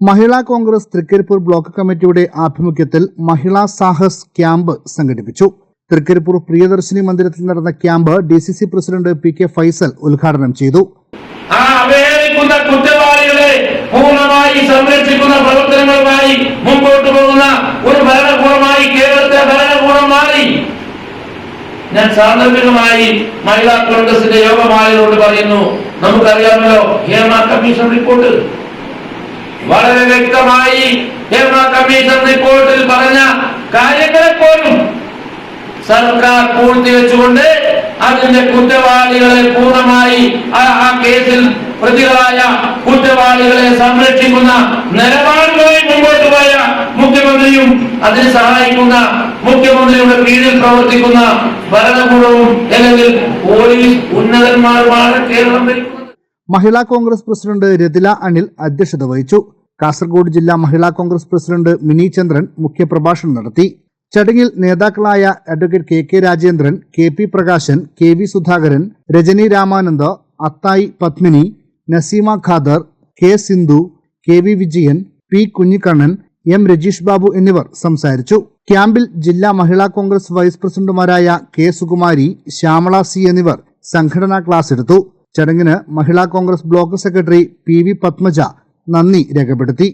മഹിളാ Congress Trikaripur block കമ്മിറ്റിയുടെ ആഭിമുഖ്യത്തിൽ മഹിളാ Sahas camp സംഘടിപ്പിച്ചു. തൃക്കരിപ്പൂർ പ്രിയദർശിനി മന്ദിരത്തിൽ നടന്ന camp D C C president P K Faisal ഉദ്ഘാടനം ചെയ്തു. കുറ്റവാളികളെ പൂർണമായി സംരക്ഷിക്കുന്ന പ്രവർത്തനങ്ങളുമായി മുമ്പോട്ട് പോകുന്ന ഒരു ഭരണകൂടമായി കേരളത്തെ ഭരണകൂടം മാറി. ഞാൻ സാന്ദർഭികമായി മഹിളാ കോൺഗ്രസിന്റെ യോഗമായതുകൊണ്ട് പറയുന്നു നമുക്കറിയാമല്ലോ ഹേമ കമ്മീഷൻ റിപ്പോർട്ട്. വളരെ വ്യക്തമായി കേരള കമ്മീഷൻ റിപ്പോർട്ടിൽ പറഞ്ഞ കാര്യങ്ങളെ പോലും സർക്കാർ പൂർത്തിവെച്ചുകൊണ്ട് അതിന്റെ കുറ്റവാളികളെ പൂർണമായി ആ- കേസിൽ പ്രതികളായ കുറ്റവാളികളെ സംരക്ഷിക്കുന്ന നിലപാടുമായി മുമ്പോട്ട് പോയ മുഖ്യമന്ത്രിയും അതിനെ സഹായിക്കുന്ന മുഖ്യമന്ത്രിയുടെ കീഴിൽ പ്രവർത്തിക്കുന്ന ഭരണകൂടവും അല്ലെങ്കിൽ പോലീസ് ഉന്നതന്മാരുമാണ് കേരളം മഹിളാ കോൺഗ്രസ് പ്രസിഡന്റ് രതില അനിൽ അധ്യക്ഷത വഹിച്ചു. കാസർഗോഡ് ജില്ലാ മഹിളാ കോൺഗ്രസ് പ്രസിഡന്റ് മിനി ചന്ദ്രൻ മുഖ്യപ്രഭാഷണം നടത്തി. ചടങ്ങിൽ നേതാക്കളായ advocate K K Rajendran K P Prakashan K V Sudhakaran Rajani Ramananda Athayi Padmini Naseema Khader K Sindhu K V Vijayan P Kunhikannan M Rajeesh Babu എന്നിവർ സംസാരിച്ചു. ക്യാമ്പിൽ ജില്ലാ മഹിളാ കോൺഗ്രസ് വൈസ് പ്രസിഡന്റുമാരായ കെ സുകുമാരി ശ്യാമള സി എന്നിവർ സംഘടനാ ക്ലാസ് എടുത്തു. ചടങ്ങിന് Mahila Congress block secretary P V Padmaja നന്ദി രേഖപ്പെടുത്തി.